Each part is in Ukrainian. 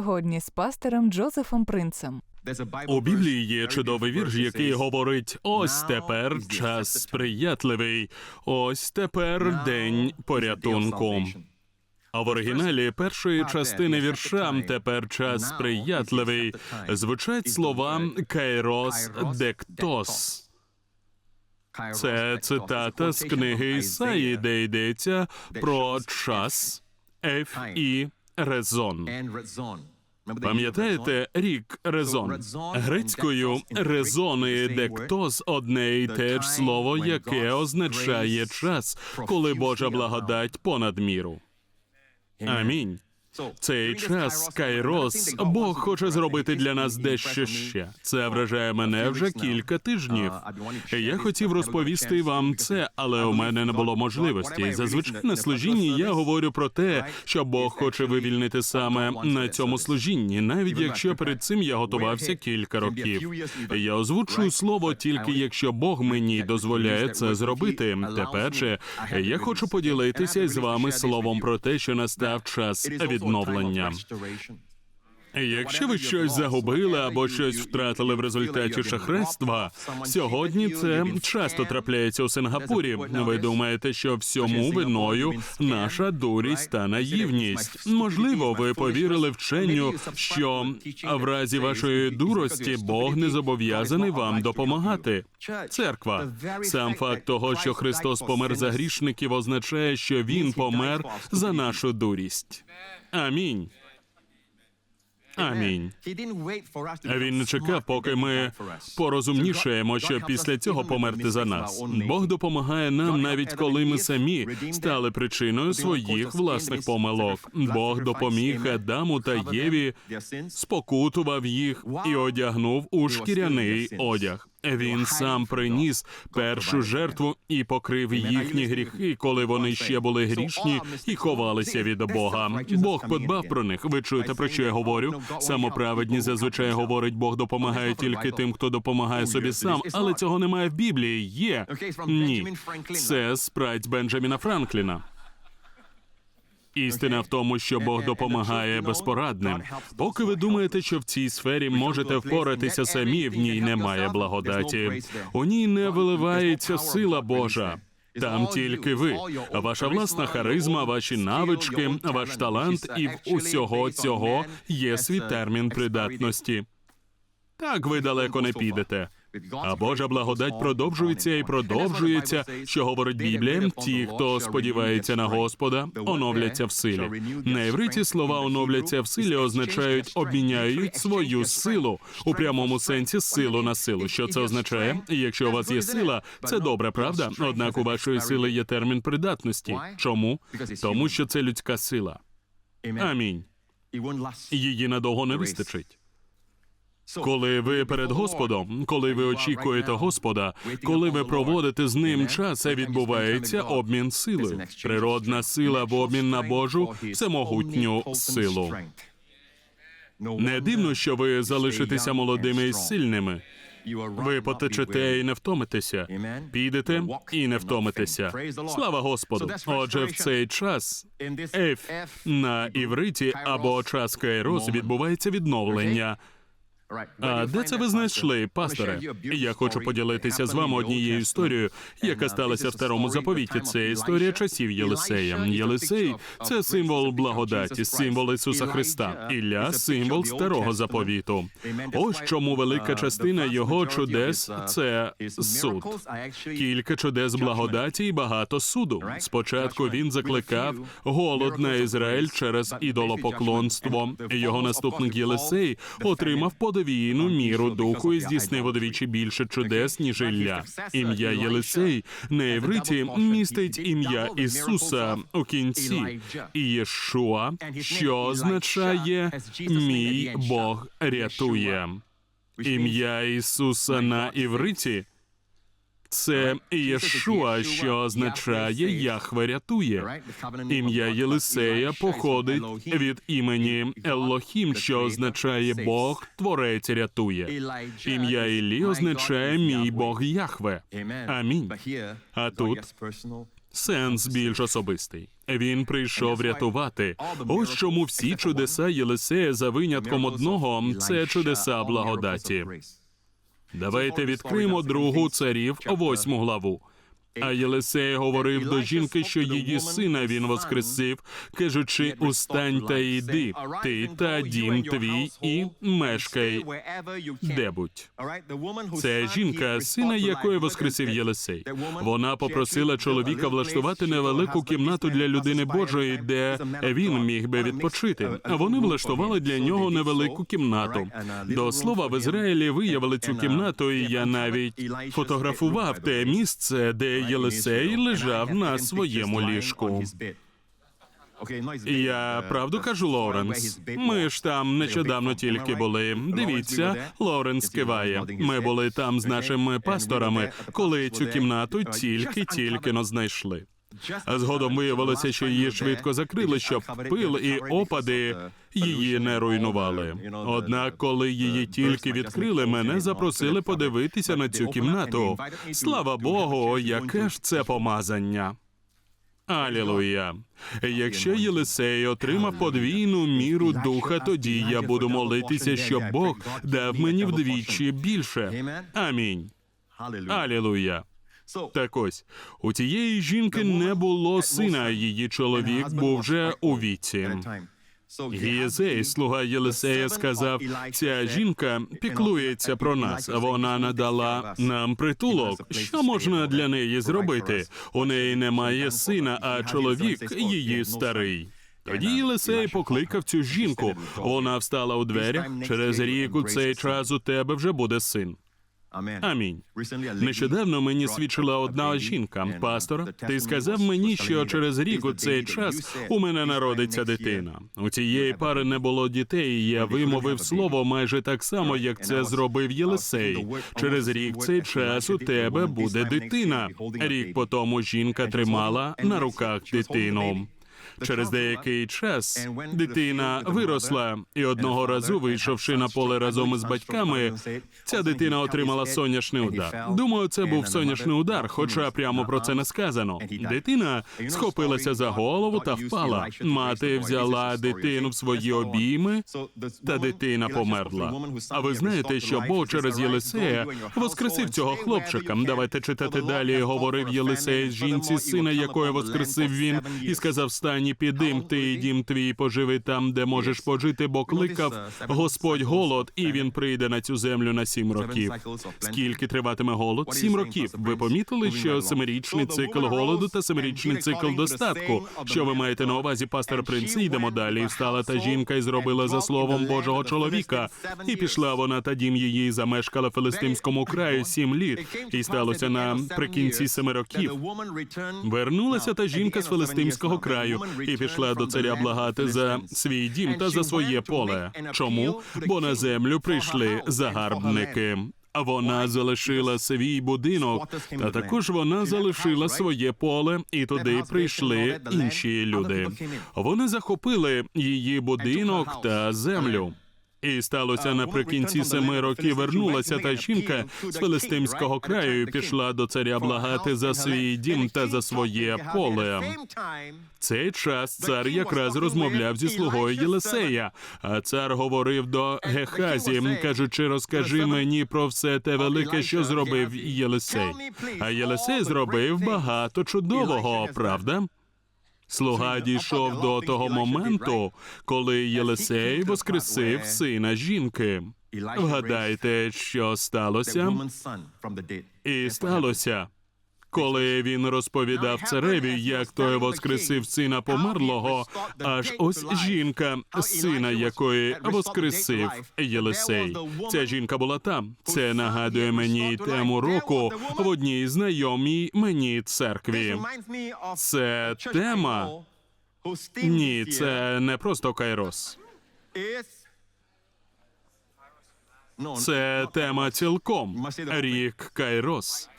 Годні з пастором Джозефом Принцем. У Біблії є чудовий вірш, який говорить: ось тепер час сприятливий, ось тепер день порятунку. А в оригіналі першої частини вірша тепер час сприятливий звучать слова Кайрос дектос. Це цитата з книги Ісаї, де йдеться про час еф і резон. Пам'ятаєте рік резон? Грецькою резон і дектос одне і те ж слово, яке означає час, коли Божа благодать понад міру. Амінь. Цей час, Кайрос, Бог хоче зробити для нас дещо ще. Це вражає мене вже кілька тижнів. Я хотів розповісти вам це, але у мене не було можливості. Зазвичай на служінні я говорю про те, що Бог хоче вивільнити саме на цьому служінні, навіть якщо перед цим я готувався кілька років. Я озвучую слово тільки якщо Бог мені дозволяє це зробити. Тепер же я хочу поділитися з вами словом про те, що настав час відновлення. Якщо ви щось загубили або щось втратили в результаті шахрайства, сьогодні це часто трапляється у Сингапурі. Ви думаєте, що всьому виною наша дурість та наївність? Можливо, ви повірили вченню, що в разі вашої дурості Бог не зобов'язаний вам допомагати. Церква, сам факт того, що Христос помер за грішників, означає, що Він помер за нашу дурість. Амінь. Амінь. Він не чекав, поки ми порозумнішаємо, що після цього померти за нас. Бог допомагає нам, навіть коли ми самі стали причиною своїх власних помилок. Бог допоміг Адаму та Єві, спокутував їх і одягнув у шкіряний одяг. Він сам приніс першу жертву і покрив їхні гріхи, коли вони ще були грішні і ховалися від Бога. Бог подбав про них. Ви чуєте про що я говорю? Самоправедні зазвичай говорить, Бог допомагає тільки тим, хто допомагає собі сам, але цього немає в Біблії. Є ні. Це спрать Бенджаміна Франкліна. Істина в тому, що Бог допомагає безпорадним. Поки ви думаєте, що в цій сфері можете впоратися самі, в ній немає благодаті. У ній не виливається сила Божа. Там тільки ви, ваша власна харизма, ваші навички, ваш талант, і в усього цього є свій термін придатності. Так ви далеко не підете. А Божа благодать продовжується і продовжується, що говорить Біблія. Ті, хто сподівається на Господа, оновляться в силі. На євриті слова оновляться в силі означають обміняють свою силу у прямому сенсі силу на силу. Що це означає? Якщо у вас є сила, це добре, правда? Однак у вашої сили є термін придатності. Чому? Тому що це людська сила. Амінь. Її надовго не вистачить. Коли ви перед Господом, коли ви очікуєте Господа, коли ви проводите з ним час, це відбувається обмін силою. Природна сила в обмін на Божу всемогутню силу. Не дивно, що ви залишитеся молодими і сильними. Ви потечете і не втомитеся. Підете і не втомитеся. Слава Господу! Отже, в цей час еф на івриті або час Кайрос відбувається відновлення. А де це ви знайшли, пасторе? Я хочу поділитися з вами однією історією, яка сталася в старому заповіті. Це історія часів Єлисея. Єлисей це символ благодаті, символ Ісуса Христа. Ілля символ старого заповіту. Ось чому велика частина його чудес це суд. Кілька чудес благодаті і багато суду. Спочатку він закликав голод на Ізраїль через ідолопоклонство. Його наступник Єлисей отримав подовійну міру духу і здійснив одвічі більше чудес, ніж Ілля. Ім'я Єлисей на євриті містить ім'я Ісуса у кінці. Єшуа, що означає мій Бог рятує. Ім'я Ісуса на івриті це Єшуа, що означає Яхве рятує. Ім'я Єлисея походить від імені Еллохім, що означає Бог, Творець рятує. Ім'я Іллі означає мій Бог Яхве. Амінь. А тут Сенс більш особистий. Він прийшов рятувати. Ось чому всі чудеса Єлисея за винятком одного це чудеса благодаті. Давайте відкриємо другу царів, восьму главу. А Єлисей говорив до жінки, що її сина він воскресив, кажучи: устань та йди, ти та дім твій, і мешкай де-будь. Це жінка, сина якої воскресив Єлисей. Вона попросила чоловіка влаштувати невелику кімнату для людини Божої, де він міг би відпочити. Вони влаштували для нього невелику кімнату. До слова, в Ізраїлі виявили цю кімнату, і я навіть фотографував те місце, де Єлисей лежав на своєму ліжку. Я правду кажу, Лоренс. Ми ж там нещодавно тільки були. Дивіться, Лоуренс киває. Ми були там з нашими пасторами, коли цю кімнату тільки-тільки но знайшли. Згодом виявилося, що її швидко закрили, щоб пил і опади її не руйнували. Однак, коли її тільки відкрили, мене запросили подивитися на цю кімнату. Слава Богу, яке ж це помазання. Алілуя. Якщо Єлисей отримав подвійну міру духа, тоді я буду молитися, щоб Бог дав мені вдвічі більше. Амінь. Алілуя. Так ось у тієї жінки не було сина, її чоловік був вже у віці. Гієзей, слуга Єлисея, сказав: ця жінка піклується про нас. Вона надала нам притулок. Що можна для неї зробити? У неї немає сина, а чоловік її старий. Тоді Єлисей покликав цю жінку. Вона встала у дверях. Через рік у цей час у тебе вже буде син. Амінь. Нещодавно мені свідчила одна жінка, пастор. Ти сказав мені, що через рік у цей час у мене народиться дитина. У цієї пари не було дітей. і Я вимовив слово майже так само, як це зробив Єлисей. Через рік цей час у тебе буде дитина. Рік по тому жінка тримала на руках дитину. Через деякий час дитина виросла, і одного разу, вийшовши на поле разом із батьками, ця дитина отримала сонячний удар. Думаю, це був сонячний удар, хоча прямо про це не сказано. Дитина схопилася за голову та впала. Мати взяла дитину в свої обійми, та дитина померла. А ви знаєте, що Бог через Єлисея воскресив цього хлопчика. Давайте читати далі. Говорив Єлисей жінці, сина якої воскресив він, і сказав: Стань і підим ти і дім твій, поживи там, де можеш пожити, бо кликав Господь голод, і він прийде на цю землю на сім років. Скільки триватиме голод? Сім років. Ви помітили, що семирічний цикл голоду та семирічний цикл достатку. Що ви маєте на увазі, пастор принц? Йдемо далі. Встала та жінка і зробила за словом Божого чоловіка. І пішла вона та дім її замешкала филистимському краю сім літ. І сталося наприкінці семи років. Вернулася та жінка з филистимського краю і пішла до царя благати за свій дім та за своє поле. Чому? Бо на землю прийшли загарбники. А вона залишила свій будинок, та також вона залишила своє поле, і туди прийшли інші люди. Вони захопили її будинок та землю. І сталося наприкінці семи років. Вернулася та жінка з филистимського краю і пішла до царя благати за свій дім та за своє поле. Цей час цар якраз розмовляв зі слугою Єлисея. А цар говорив до Гехазі, кажучи, розкажи мені про все те велике, що зробив Єлисей. А Єлисей зробив багато чудового, правда? Слуга дійшов до того моменту, коли Єлисей воскресив сина жінки. Вгадайте, що сталося? І сталося. Коли він розповідав цареві, як той воскресив сина померлого, аж ось жінка, сина якої воскресив Єлисей. Ця жінка була там. Це нагадує мені тему року в одній знайомій мені церкві. Це тема. Ні, це не просто Кайрос. Це тема цілком. Рік Кайрос.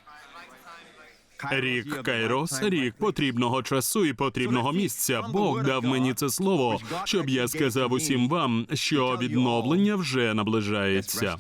Рік Кайрос, рік потрібного часу і потрібного місця. Бог дав мені це слово, щоб я сказав усім вам, що відновлення вже наближається.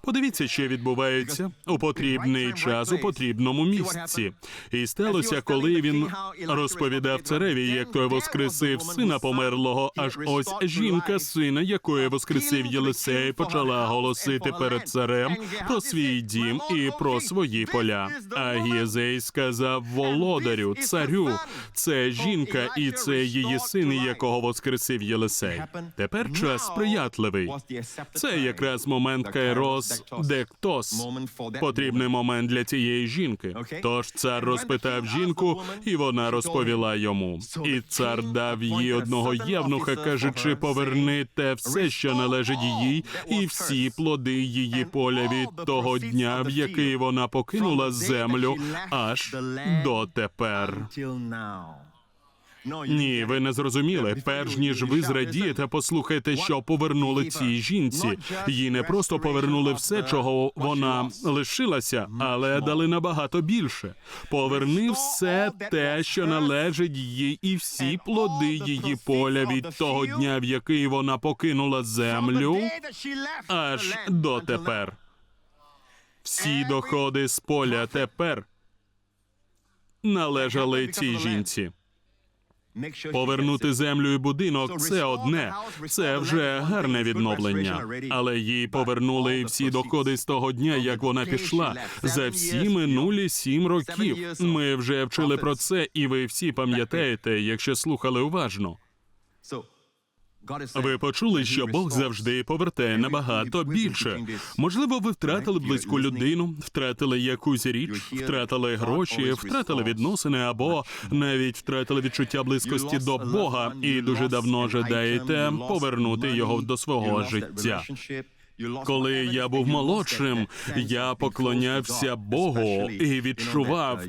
Подивіться, що відбувається у потрібний час у потрібному місці. І сталося, коли він розповідав цареві, як той воскресив сина померлого. Аж ось жінка сина, якої воскресив Єлисей, почала голосити перед царем про свій дім і про свої поля. А Гієзей сказав володарю, царю, це жінка, і це її син, якого воскресив Єлисей. Тепер час сприятливий. Це якраз момент кайрос дектос. Потрібний момент для цієї жінки. Тож цар розпитав жінку, і вона розповіла йому. І цар дав їй одного євнуха, кажучи, поверни те все, що належить їй, і всі плоди її поля від того дня, в який вона покинула землю, аж дотепер. Ні, ви не зрозуміли. Перш ніж ви зрадієте, послухайте, що повернули цій жінці. Їй не просто повернули все, чого вона лишилася, але дали набагато більше. Поверни все те, що належить їй, і всі плоди її поля від того дня, в який вона покинула землю, аж дотепер. Всі доходи з поля тепер належали цій жінці. Повернути землю і будинок це одне, це вже гарне відновлення. Але їй повернули і всі доходи з того дня, як вона пішла. За всі минулі сім років. Ми вже вчили про це, і ви всі пам'ятаєте, якщо слухали уважно. Ви почули, що Бог завжди повертає набагато більше. Можливо, ви втратили близьку людину, втратили якусь річ, втратили гроші, втратили відносини або навіть втратили відчуття близькості до Бога і дуже давно жадаєте повернути його до свого життя. Коли я був молодшим, я поклонявся Богу і відчував,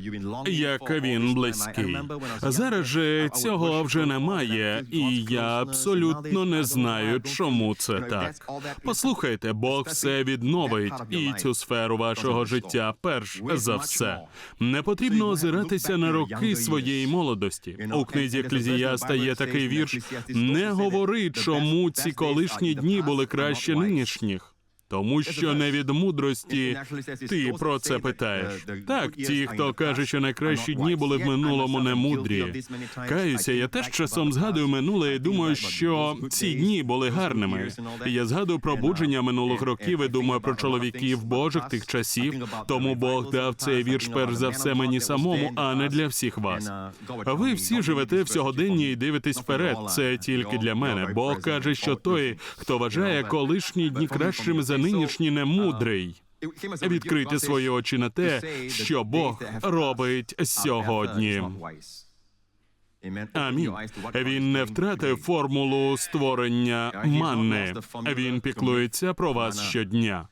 як він близький. Зараз же цього вже немає, і я абсолютно не знаю, чому це так. Послухайте, Бог все відновить і цю сферу вашого життя. Перш за все, не потрібно озиратися на роки своєї молодості. У книзі Еклезіаста є такий вірш: не говори, чому ці колишні дні були краще нинішніх. Тому що не від мудрості ти про це питаєш. Так, ті, хто каже, що найкращі дні були в минулому, не мудрі. Каюся, я теж часом згадую минуле і думаю, що ці дні були гарними. Я згадую пробудження минулих років і думаю про чоловіків Божих тих часів. Тому Бог дав цей вірш перш за все мені самому, а не для всіх вас. А ви всі живете в сьогоденні і дивитесь вперед. Це тільки для мене. Бог каже, що той, хто вважає колишні дні кращими за нинішні, не мудрий. Відкрити свої очі на те, що Бог робить сьогодні. Амінь. Він не втратив формулу створення манни. Він піклується про вас щодня.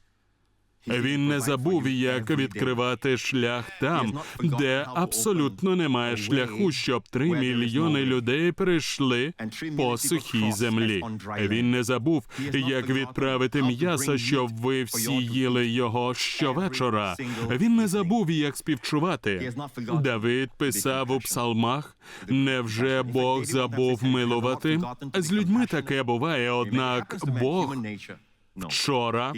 Він не забув, як відкривати шлях там, де абсолютно немає шляху, щоб три мільйони людей прийшли по сухій землі. Він не забув, як відправити м'ясо, щоб ви всі їли його щовечора. Він не забув, як співчувати. Давид писав у псалмах. Невже Бог забув милувати? З людьми таке буває, однак Бог вчора,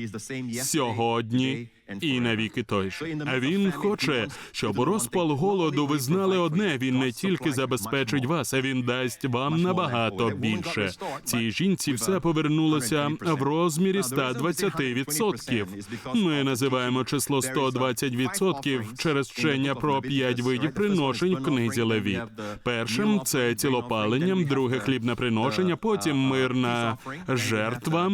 сьогодні і навіки той ж. А він хоче, щоб у розпал голоду ви знали одне: він не тільки забезпечить вас, а він дасть вам набагато більше. Цій жінці все повернулося в розмірі 120%. Ми називаємо число 120% через вчення про п'ять видів приношень в книзі Левіт. Першим це цілопаленням, друге хлібне приношення, потім мирна жертва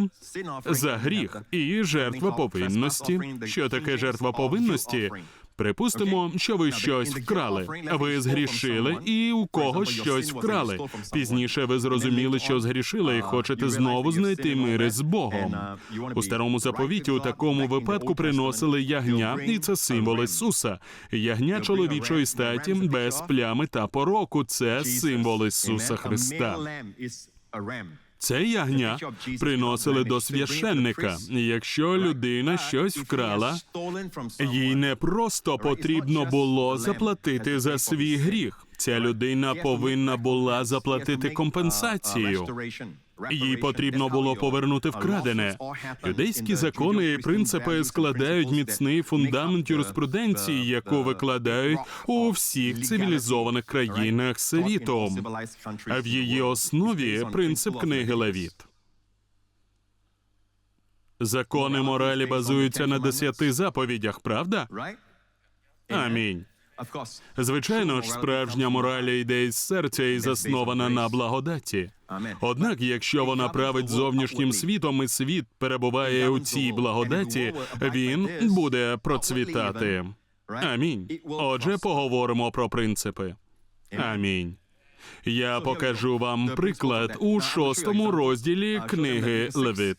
за гріх і жертва повинності. Що таке жертва повинності? Припустимо, що ви щось вкрали. Ви згрішили, і у когось щось вкрали. Пізніше ви зрозуміли, що згрішили, і хочете знову знайти мир з Богом. У старому заповіті у такому випадку приносили ягня, і це символ Ісуса. Ягня чоловічої статі без плями та пороку. Це символ Ісуса Христа. Це ягня приносили до священника. Якщо людина щось вкрала, їй не просто потрібно було заплатити за свій гріх. Ця людина повинна була заплатити компенсацію. Їй потрібно було повернути вкрадене. Юдейські закони і принципи складають міцний фундамент юриспруденції, яку викладають у всіх цивілізованих країнах світу. А в її основі принцип книги Левіт. Закони моралі базуються на десяти заповідях, правда? Амінь. Звичайно ж, справжня мораль йде із серця і заснована на благодаті. Однак, якщо вона править зовнішнім світом, і світ перебуває у цій благодаті, він буде процвітати. Амінь. Отже, поговоримо про принципи. Амінь. Я покажу вам приклад у шостому розділі книги Левит.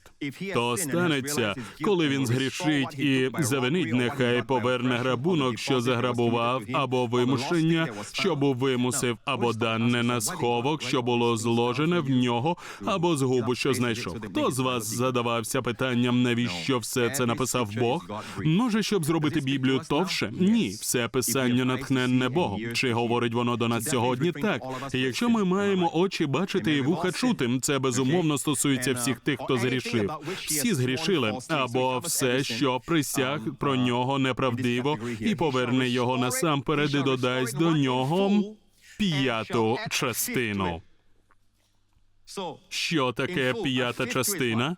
То станеться, коли він згрішить і завинить, нехай поверне грабунок, що заграбував, або вимушення, що був вимусив, або дане на сховок, що було зложене в нього, або згубу, що знайшов. Хто з вас задавався питанням, навіщо все це написав Бог? Може, щоб зробити Біблію товше? Ні, все писання натхненне Богом. Чи говорить воно до нас сьогодні? Так. Якщо ми маємо очі бачити і вуха чути, це безумовно стосується всіх тих, хто згрішив. Всі згрішили, або все, що присяг про нього неправдиво, і поверне його насамперед і додасть до нього п'яту частину. Що таке п'ята частина?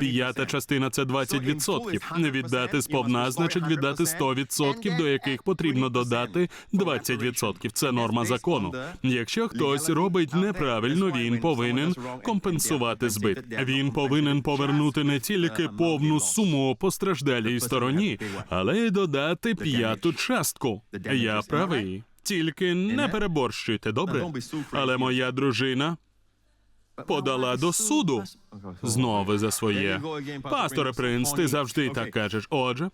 П'ята частина це 20%. Не віддати сповна, значить віддати 100%, до яких потрібно додати 20%. Це норма закону. Якщо хтось робить неправильно, він повинен компенсувати збит. Він повинен повернути не тільки повну суму постраждалій стороні, але й додати п'яту частку. Я правий. Тільки не переборщуйте, добре? Але моя дружина подала до суду. Знову за своє. Пасторе принц, ти завжди так кажеш. Отже,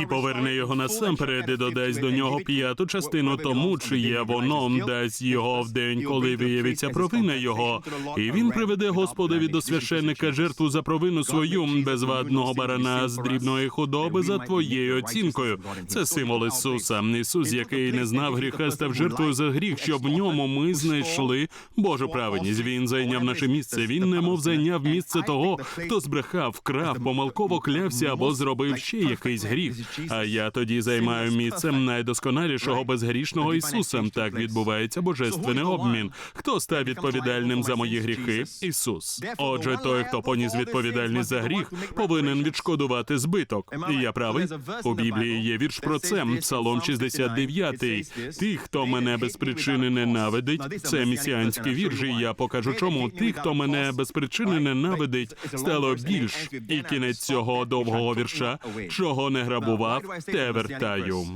і поверне його насамперед і додасть до нього п'яту частину тому, чиє воно дасть його в день, коли виявиться провина його. І він приведе Господові до священника жертву за провину свою безвадного барана з дрібної худоби за твоєю оцінкою. Це символ Ісуса. Ісус, який не знав гріха, став жертвою за гріх, щоб в ньому ми знайшли Божу праведність. Він зайняв наше місце. Він немов зайняв місце того, хто збрехав, вкрав, помилково клявся або зробив ще якийсь гріх. А я тоді займаю місцем найдосконалішого безгрішного Ісуса. Так відбувається божественний обмін. Хто став відповідальним за мої гріхи? Ісус. Отже, той, хто поніс відповідальність за гріх, повинен відшкодувати збиток. І я правий у Біблії є вірш про це. Псалом 69. Тих, хто мене без причини ненавидить, це місіанський вірш. І я покажу, чому тих, хто мене без причини ненавидить, стало більш. І кінець цього довгого вірша, чого не грабував, те вертаю.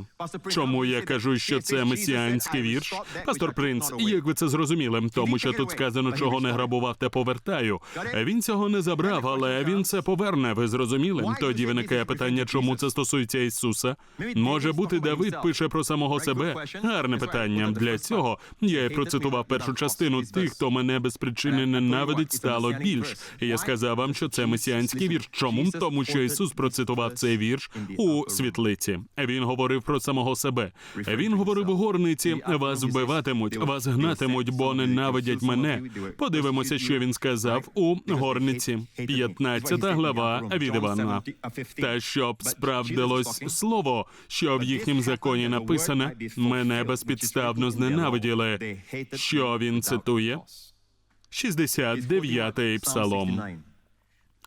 Чому я кажу, що це месіанський вірш? Пастор Принц, як ви це зрозуміли? Тому що тут сказано, чого не грабував, те повертаю. Він цього не забрав, але він це поверне. Ви зрозуміли? Тоді виникає питання, чому це стосується Ісуса? Може бути, Давид пише про самого себе. Гарне питання. Для цього я й процитував першу частину тих, хто мене без причини ненавидить, стало більш. Я сказав вам, що це месіанський вірш. Чому? Тому що Ісус процитував цей вірш у світлиці. Він говорив про самого себе. Він говорив у горниці: вас вбиватимуть, вас гнатимуть, бо ненавидять мене. Подивимося, що він сказав у горниці. 15 глава від Івана. Та щоб справдилось слово, що в їхнім законі написане, мене безпідставно зненавиділи. Що він цитує? 69-й псалом.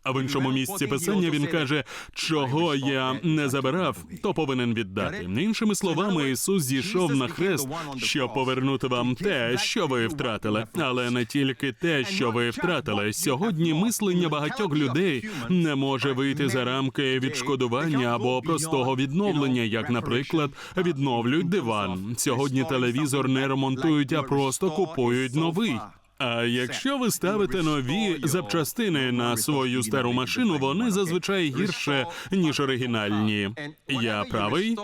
А в іншому місці писання він каже, чого я не забирав, то повинен віддати. Іншими словами, Ісус зійшов на хрест, щоб повернути вам те, що ви втратили, але не тільки те, що ви втратили. Сьогодні мислення багатьох людей не може вийти за рамки відшкодування або простого відновлення, як, наприклад, відновлюють диван. Сьогодні телевізор не ремонтують, а просто купують новий. А якщо ви ставите нові запчастини на свою стару машину, вони зазвичай гірше ніж оригінальні. Я правий?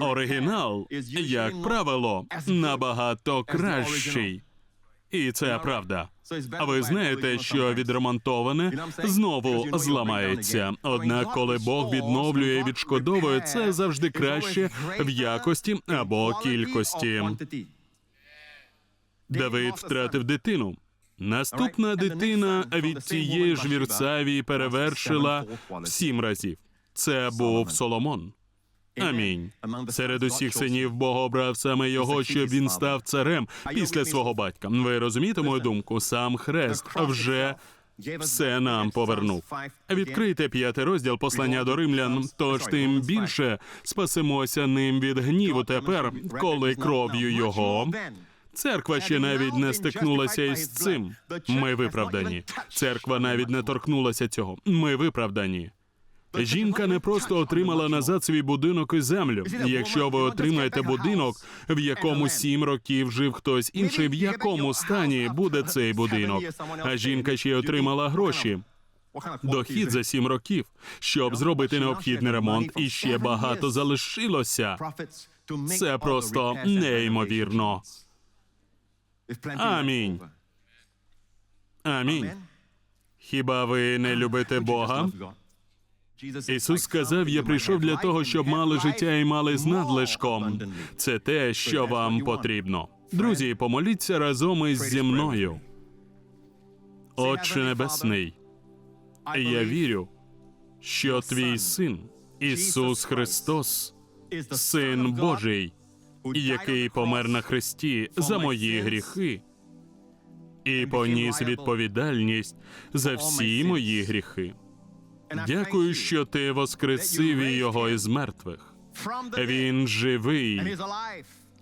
Оригінал, як правило, набагато кращий. І це правда. А ви знаєте, що відремонтоване знову зламається. Однак, коли Бог відновлює і відшкодовує, це завжди краще в якості або кількості. Давид втратив дитину. Наступна дитина від тієї ж Вірцавії перевершила в сім разів. Це був Соломон. Амінь. Серед усіх синів Бог обрав саме його, щоб він став царем після свого батька. Ви розумієте мою думку? Сам хрест вже все нам повернув. Відкрийте п'ятий розділ послання до римлян, тож тим більше спасемося ним від гніву. Тепер, коли кров'ю його. Церква ще навіть не стикнулася із цим. Ми виправдані. Церква навіть не торкнулася цього. Ми виправдані. Жінка не просто отримала назад свій будинок і землю. Якщо ви отримаєте будинок, в якому сім років жив хтось інший, в якому стані буде цей будинок? А жінка ще й отримала гроші. Дохід за сім років, щоб зробити необхідний ремонт, і ще багато залишилося. Це просто неймовірно. Амінь. Амінь. Хіба ви не любите Бога? Ісус сказав: Я прийшов для того, щоб мали життя і мали з надлишком. Це те, що вам потрібно. Друзі, помоліться разом із зі мною. Отче Небесний, я вірю, що твій син Ісус Христос, Син Божий, який помер на хресті за мої гріхи, і поніс відповідальність за всі мої гріхи. Дякую, що ти воскресив його із мертвих. Він живий,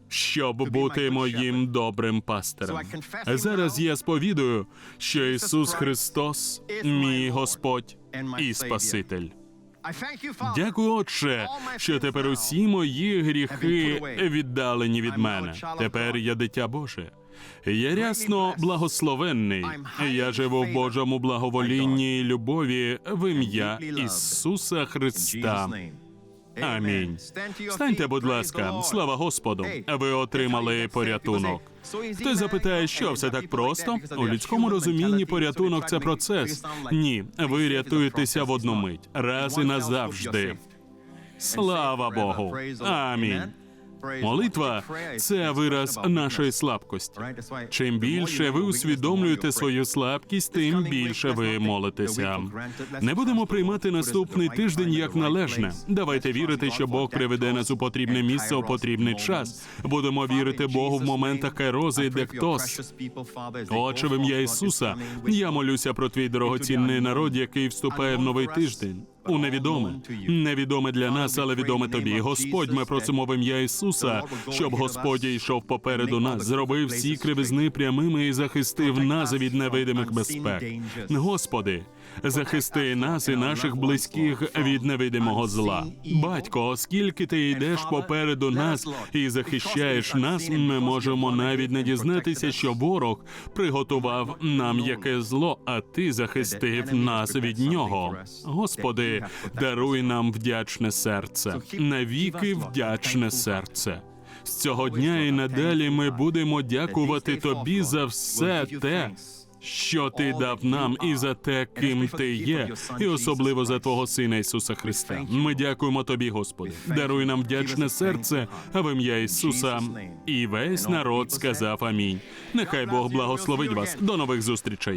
щоб бути моїм добрим пастирем. Зараз я сповідую, що Ісус Христос, мій Господь і Спаситель. Дякую, Отче, що тепер усі мої гріхи віддалені від мене. Тепер я дитя Боже. Я рясно благословенний. Я живу в Божому благоволінні і любові в ім'я Ісуса Христа. Амінь. Станьте, будь ласка, слава Господу. Ви отримали порятунок. Хтось запитає, що все так просто? У людському розумінні порятунок це процес. Ні, ви рятуєтеся в одну мить, раз і назавжди. Слава Богу. Амінь. Молитва це вираз нашої слабкості. Чим більше ви усвідомлюєте свою слабкість, тим більше ви молитеся. Не будемо приймати наступний тиждень як належне. Давайте вірити, що Бог приведе нас у потрібне місце у потрібний час. Будемо вірити Богу в моментах кайрози, де хтось. Отче, в ім'я Ісуса, я молюся про твій дорогоцінний народ, який вступає в новий тиждень. У невідоме, невідоме для нас, але відоме тобі. Господь, ми просимо в ім'я Ісуса, щоб Господь йшов попереду нас, зробив всі кривизни прямими і захистив нас від невидимих безпек. Господи, захисти нас і наших близьких від невидимого зла. Батько, оскільки ти йдеш попереду нас і захищаєш нас, ми можемо навіть не дізнатися, що ворог приготував нам яке зло, а ти захистив нас від нього. Господи, даруй нам вдячне серце, навіки вдячне серце. З цього дня і надалі ми будемо дякувати тобі за все те, що ти дав нам, і за те, ким ти є, і особливо за твого сина Ісуса Христа. Ми дякуємо тобі, Господи. Даруй нам вдячне серце, а в ім'я Ісуса. І весь народ сказав Амінь. Нехай Бог благословить вас. До нових зустрічей.